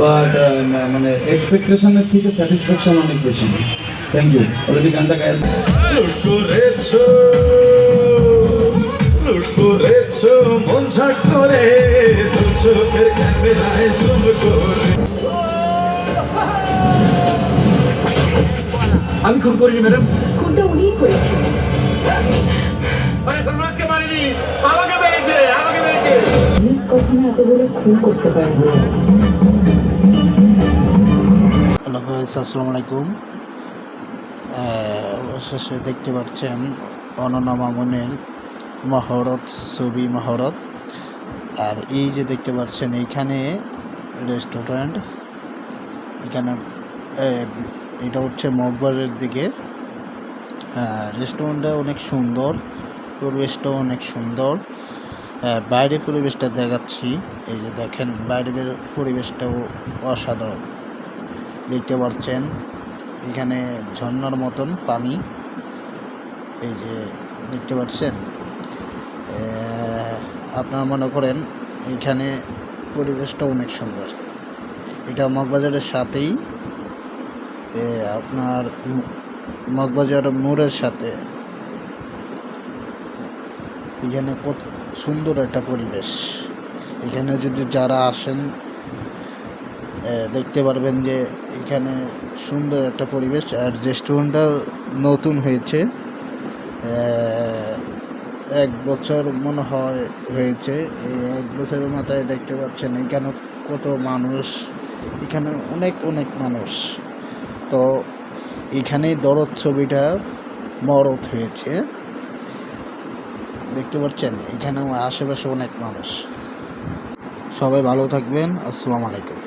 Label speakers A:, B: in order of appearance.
A: But মানে এক্সপেকটেশনের থেকে satisfaction অনেক বেশি। থ্যাংক ইউ অলরেডি গানটা গায়ে
B: করেছ মন ঝাট করে চোখের ক্যামেরায় করে।
A: আমি খুন করিনি ম্যাডাম
C: খুনটা
D: মানে সন্ন্যাসকে মারিনি। আমাকে মেরেছে আমাকে মেরেছে।
C: কখনো এত বড় খুন করতে পারব
E: গাইস আসসালামু আলাইকুম। অবশেষে দেখতে পাচ্ছেন অননা মামুনের মহরত, ছবি মহরত। আর এই যে দেখতে পাচ্ছেন, এইখানে রেস্টুরেন্ট এখানে এটা হচ্ছে মগবারের দিকে। রেস্টুরেন্টটা অনেক সুন্দর, পরিবেশটাও অনেক সুন্দর। বাইরে পরিবেশটা দেখাচ্ছি, এই যে দেখেন, বাইরের পরিবেশটাও অসাধারণ। দেখতে পাচ্ছেন, এখানে ঝর্নার মতন পানি। এই যে দেখতে পাচ্ছেন আপনারা মনে করেন এখানে পরিবেশটা অনেক সুন্দর। এটা মগবাজারের সাথেই আপনার মগবাজার মোড়ের সাথে। এখানে কত সুন্দর একটা পরিবেশ। এখানে যদি যারা আসেন দেখতে পারবেন যে এখানে সুন্দর একটা পরিবেশ আর রেস্টুরেন্টটা নতুন হয়েছে। এক বছর মনে হয় হয়েছে। এই এক বছরের মাথায় দেখতে পাচ্ছেন এখানে কত মানুষ, এখানে অনেক অনেক মানুষ। তো এখানেই দরদ ছবিটা মরদ হয়েছে। দেখতে পাচ্ছেন এখানেও আশেপাশে অনেক মানুষ। সবাই ভালো থাকবেন। আসসালামু আলাইকুম।